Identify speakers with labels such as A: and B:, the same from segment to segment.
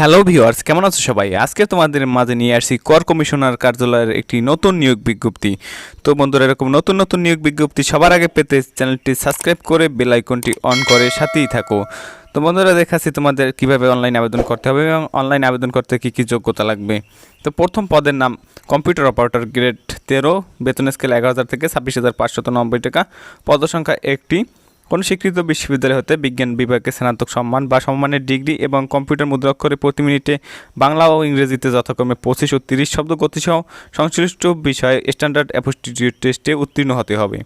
A: Hello viewers কেমন আছো সবাই? আজকে তোমাদের মাঝে নিয়ে আসছি কর কমিশনার কার্যালয়ের একটি নতুন নিয়োগ বিজ্ঞপ্তি। তো বন্ধুরা, এরকম নতুন নতুন নিয়োগ বিজ্ঞপ্তি সবার আগে পেতে চ্যানেলটি সাবস্ক্রাইব করে বেল আইকনটি অন করে সাথেই থাকো। তো বন্ধুরা, দেখাচ্ছি তোমাদের কীভাবে অনলাইন আবেদন করতে হবে এবং অনলাইন আবেদন করতে কী কী যোগ্যতা লাগবে। তো প্রথম পদের নাম, কম্পিউটার অপারেটর গ্রেড তেরো, বেতন স্কেল এগারো হাজার থেকে ছাব্বিশ হাজার পাঁচশত নব্বই টাকা পদসংখ্যা একটি কোনো স্বীকৃত বিশ্ববিদ্যালয় হতে বিজ্ঞান বিভাগে স্নাতক সম্মান বা সম্মানের ডিগ্রি এবং কম্পিউটার মুদ্রাক্ষরে প্রতি মিনিটে বাংলা ও ইংরেজিতে যথাক্রমে পঁচিশ ও তিরিশ শব্দ গতিসহ সংশ্লিষ্ট বিষয়ে স্ট্যান্ডার্ড অ্যাপোস্টিটিউড টেস্টে উত্তীর্ণ হতে হবে।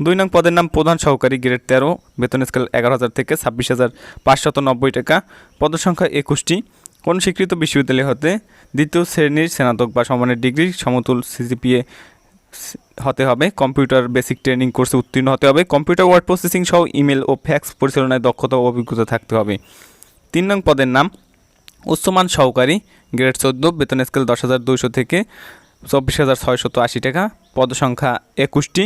A: দুই নং পদের নাম প্রধান সহকারী গ্রেড তেরো, বেতন স্কেল এগারো হাজার থেকে ছাব্বিশ হাজার পাঁচশত নব্বই টাকা। পদসংখ্যা একুশটি। কোন স্বীকৃত বিশ্ববিদ্যালয় হতে দ্বিতীয় শ্রেণির স্নাতক বা সম্মানের ডিগ্রি সমতুল সিজিপিএ হতে হবে কম্পিউটার বেসিক ট্রেনিং কোর্সে উত্তীর্ণ হতে হবে। কম্পিউটার ওয়ার্ড প্রসেসিং সহ ইমেল ও ফ্যাক্স পরিচালনায় দক্ষতা ও অভিজ্ঞতা থাকতে হবে। তিন নং পদের নাম, উচ্চমান সহকারী গ্রেড চোদ্দ, বেতন স্কেল দশ হাজার দুইশো থেকে চব্বিশ হাজার ছয়শত আশি টাকা। পদসংখ্যা একুশটি।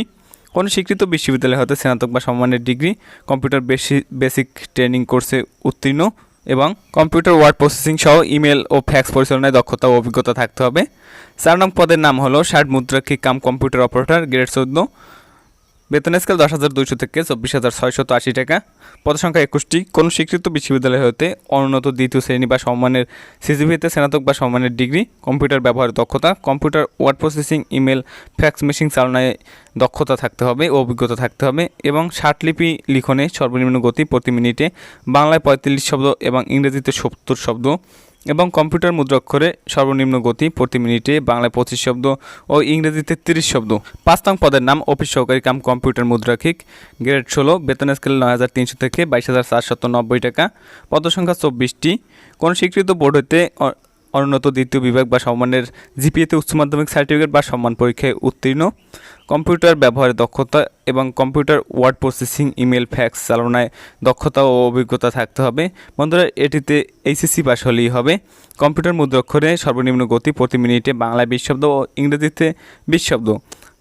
A: কোনো স্বীকৃত বিশ্ববিদ্যালয় হতে স্নাতক বা সম্মানের ডিগ্রি কম্পিউটার বেসি বেসিক ট্রেনিং কোর্সে উত্তীর্ণ। এবং কম্পিউটার ওয়ার্ড প্রসেসিং সহ ইমেল ও ফ্যাক্স পরিচালনায় দক্ষতা ও অভিজ্ঞতা থাকতে হবে। চার নং পদের নাম হলো ষাট মুদ্রাক্ষী কাম কম্পিউটার অপারেটর, গ্রেড চোদ্দ। বেতন স্কেল দশ হাজার দুইশো থেকে চব্বিশ হাজার ছয়শত আশি টাকা। পদসংখ্যা একুশটি। কোনো স্বীকৃত বিশ্ববিদ্যালয় হতে অনুন্নত দ্বিতীয় শ্রেণি বা সম্মানের সিজিভিতে স্নাতক বা সম্মানের ডিগ্রি, কম্পিউটার ব্যবহারের দক্ষতা, computer word processing, email, fax machine চালনায় দক্ষতা থাকতে হবে ও অভিজ্ঞতা থাকতে হবে এবং ষাটলিপি লিখনে সর্বনিম্ন গতি প্রতি মিনিটে বাংলায় পঁয়তাল্লিশ শব্দ এবং ইংরেজিতে সত্তর শব্দ। এবং কম্পিউটার মুদ্রাক্ষরে সর্বনিম্ন গতি প্রতি মিনিটে বাংলায় পঁচিশ শব্দ ও ইংরেজিতে তিরিশ শব্দ। পাঁচ নং পদের নাম অফিস সহকারী কাম কম্পিউটার মুদ্রাক্ষিক। গ্রেড ষোলো, বেতন স্কেল নয় হাজার তিনশো থেকে বাইশ হাজার চারশত নব্বই টাকা। পদসংখ্যা চব্বিশটি। কোন স্বীকৃত বোর্ড হতে অনুন্নত দ্বিতীয় বিভাগ বা সম্মানের জিপিএতে উচ্চ মাধ্যমিক সার্টিফিকেট বা সম্মান পরীক্ষায় উত্তীর্ণ। কম্পিউটার ব্যবহারের দক্ষতা এবং computer word processing, email, fax, চালনায় দক্ষতা ও অভিজ্ঞতা থাকতে হবে। বন্ধুরা, এটিতে এইচএসসি পাস হলেই হবে। কম্পিউটার মুদ্রাক্ষরে সর্বনিম্ন গতি প্রতি মিনিটে বাংলায় বিশ শব্দ ও ইংরেজিতে বিশ শব্দ।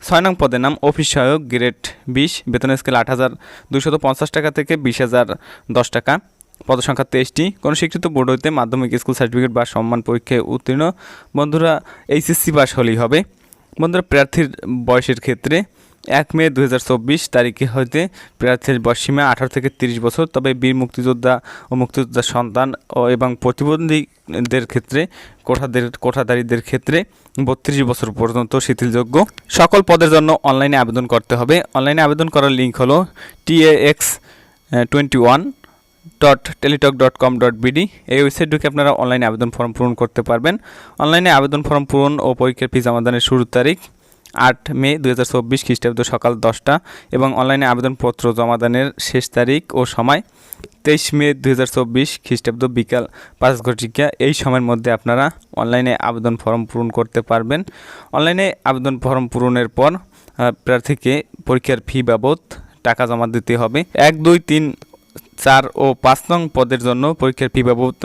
A: ছয় নং পদের নাম অফিস সহায়ক, গ্রেড বিশ। বেতন স্কেল আট হাজার দুশত পঞ্চাশ টাকা থেকে বিশ হাজার দশ টাকা। পদসংখ্যা তেইশটি। কোনো স্বীকৃত বোর্ড হইতে মাধ্যমিক স্কুল সার্টিফিকেট বা সম্মান পরীক্ষায় উত্তীর্ণ। বন্ধুরা, এইচএসসি পাস হলেই হবে। বন্ধুরা, প্রার্থীর বয়সের ক্ষেত্রে এক মে দু হাজার চব্বিশ তারিখে হইতে প্রার্থীর বয়সীমা আঠারো থেকে তিরিশ বছর। তবে বীর মুক্তিযোদ্ধা ও মুক্তিযোদ্ধার সন্তান ও এবং প্রতিবন্ধীদের ক্ষেত্রে, কোঠাদের কোঠাদারীদের ক্ষেত্রে বত্রিশ বছর পর্যন্ত শিথিলযোগ্য। সকল পদের জন্য অনলাইনে আবেদন করতে হবে। অনলাইনে আবেদন করার লিঙ্ক হলো TAX twenty one dot Teletalk dot com dot BD এই ওয়েবসাইট ঢুকে আপনারা অনলাইনে আবেদন ফর্ম পূরণ করতে পারবেন। অনলাইনে আবেদন ফর্ম পূরণ ও পরীক্ষার ফি জমাদানের শুরুর তারিখ আট মে দু হাজার চব্বিশ খ্রিস্টাব্দ সকাল দশটা এবং অনলাইনে আবেদনপত্র জমাদানের শেষ তারিখ ও সময় তেইশ মে দু হাজার চব্বিশ খ্রিস্টাব্দ বিকাল পাঁচ ঘটিকা। এই সময়ের মধ্যে আপনারা অনলাইনে আবেদন ফর্ম পূরণ করতে পারবেন। অনলাইনে আবেদন ফর্ম পূরণের পর প্রার্থীকে পরীক্ষার ফি বাবদ টাকা জমা দিতে হবে। এক দুই তিন চার ও পাঁচ নং পদের জন্য পরীক্ষার ফি বাবদ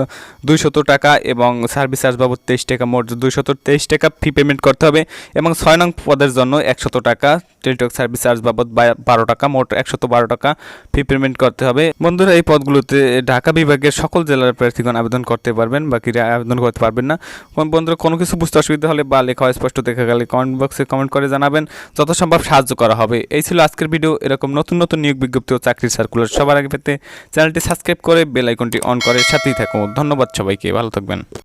A: দুইশত টাকা এবং সার্ভিস চার্জ বাবদ তেইশ টাকা, মোট দুইশত তেইশ টাকা ফি পেমেন্ট করতে হবে এবং ছয় নং পদের জন্য একশত টাকা টেলিটক সার্ভিস চার্জ বাবদ বারো টাকা, মোট একশত বারো টাকা ফি পেমেন্ট করতে হবে। বন্ধুরা, এই পদগুলোতে ঢাকা বিভাগের সকল জেলার প্রার্থীগণ আবেদন করতে পারবেন, বাকিরা আবেদন করতে পারবেন না। বন্ধুরা, কোনো কিছু বুঝতে অসুবিধা হলে বা লেখা স্পষ্ট দেখা গেলে কমেন্ট বক্সে কমেন্ট করে জানাবেন। যত সম্ভব সাহায্য করা হবে। এই ছিল আজকের ভিডিও এরকম নতুন নতুন নিয়োগ বিজ্ঞপ্তি ও চাকরির সার্কুলার সবার আগে পেতে চ্যানেলটি সাবস্ক্রাইব করে বেল আইকনটি অন করে সাথেই থাকুন। ধন্যবাদ সবাইকে ভালো থাকবেন।